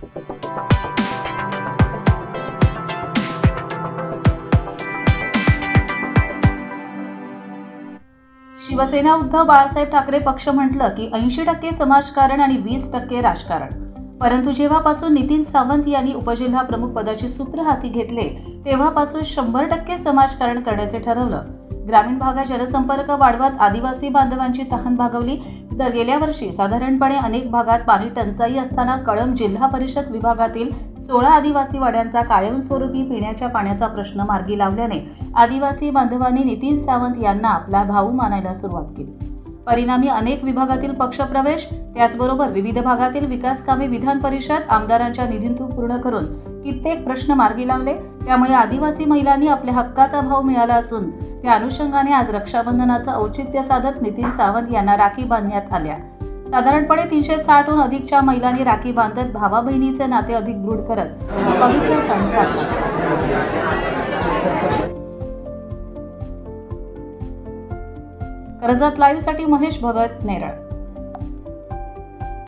शिवसेना उद्धव बाळासाहेब ठाकरे पक्ष म्हटलं की ऐंशी टक्के समाजकारण आणि वीस टक्के राजकारण. परंतु जेव्हापासून नितीन सावंत यांनी उपजिल्हा प्रमुख पदाची सूत्र हाती घेतले तेव्हापासून शंभर टक्के समाजकारण करण्याचे ठरवलं. ग्रामीण भागात जलसंपर्क वाढवत आदिवासी बांधवांची तहान भागवली. तर गेल्या वर्षी साधारणपणे अनेक भागात पाणी टंचाई असताना कळंब जिल्हा परिषद विभागातील सोळा आदिवासी वाड्यांचा कायमस्वरूपी पिण्याच्या पाण्याचा प्रश्न मार्गी लावल्याने आदिवासी बांधवांनी नितीन सावंत यांना आपला भाऊ मानायला सुरुवात केली. परिणामी अनेक विभागातील पक्षप्रवेश त्याचबरोबर विविध भागातील विकास कामे विधान परिषद आमदारांच्या निधीतून पूर्ण करून कित्येक प्रश्न मार्गी लावले. त्यामुळे आदिवासी महिलांनी आपल्या हक्काचा भाव मिळाला असून त्या अनुषंगाने आज रक्षाबंधनाचं औचित्य साधत नितीन सावंत यांना राखी बांधण्यात आल्या. साधारणपणे तीनशे साठहून अधिकच्या महिलांनी राखी बांधत भावा बहिणीचे नाते अधिक दृढ करत पवित्र सण साजरा कर्जत लाईव्हसाठी महेश भगत नेरळ.